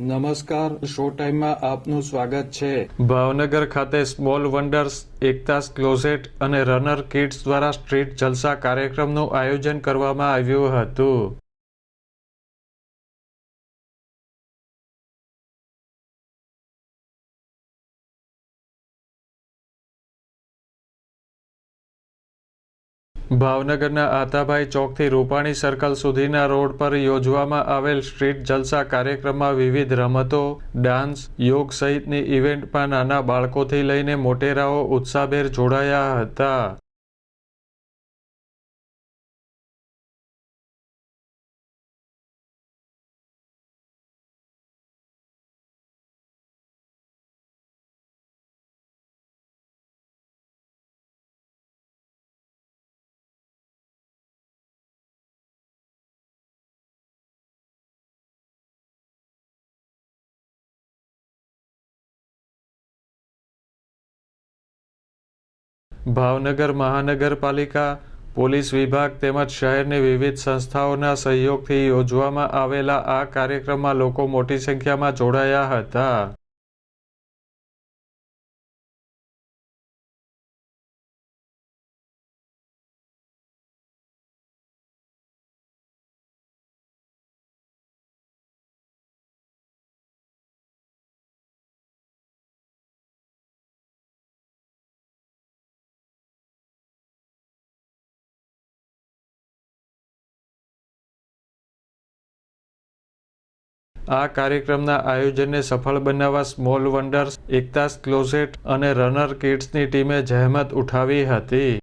નમસ્કાર, શો ટાઈમમાં આપનું સ્વાગત છે. ભાવનગર ખાતે સ્મોલ વન્ડર્સ એકતાસ ક્લોઝેટ અને રનર કિડ્સ દ્વારા સ્ટ્રીટ જલસા કાર્યક્રમનું આયોજન કરવામાં આવ્યું હતું. ભાવનગરના આતાભાઈ ચોકથી રૂપાણી સર્કલ સુધીના રોડ પર યોજવામાં આવેલ સ્ટ્રીટ જલસા કાર્યક્રમમાં વિવિધ રમતો, ડાન્સ, યોગ સહિતની ઇવેન્ટમાં નાના બાળકોથી લઈને મોટેરાઓ ઉત્સાહભેર જોડાયા હતા. ભાવનગર મહાનગરપાલિકા, પોલીસ વિભાગ તેમજ શહેરની વિવિધ સંસ્થાઓના સહયોગથી યોજવામાં આવેલા આ કાર્યક્રમમાં લોકો મોટી સંખ્યામાં જોડાયા હતા. આ કાર્યક્રમના આયોજનને સફળ બનાવવા સ્મોલ વન્ડર્સ એકતાસ ક્લોઝેટ અને રનર કિડ્સની ટીમે જહેમત ઉઠાવી હતી.